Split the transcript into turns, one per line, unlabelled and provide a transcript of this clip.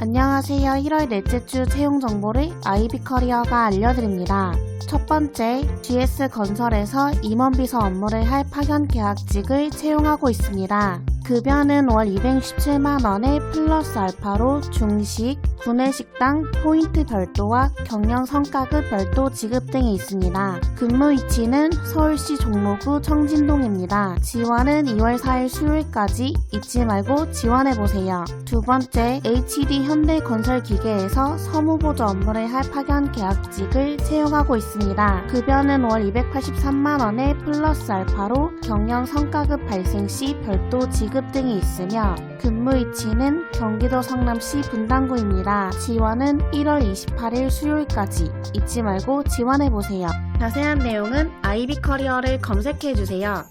안녕하세요. 1월 넷째 주 채용 정보를 아이비 커리어가 알려드립니다. 첫 번째, GS 건설에서 임원비서 업무를 할 파견 계약직을 채용하고 있습니다. 급여는 월 267만원에 플러스 알파로 중식, 구내식당, 포인트 별도와 경영 성과급 별도 지급 등이 있습니다. 근무 위치는 서울시 종로구 청진동입니다. 지원은 2월 4일 수요일까지 잊지 말고 지원해보세요. 두 번째, HD 현대건설기계에서 서무보조 업무를 할 파견 계약직을 채용하고 있습니다. 급여는 월 283만원에 플러스 알파로 경영 성과급 발생 시 별도 지급 등이 있으며 근무 위치는 경기도 성남시 분당구입니다. 지원은 1월 28일 수요일까지 잊지 말고 지원해보세요. 자세한 내용은 아이비 커리어를 검색해주세요.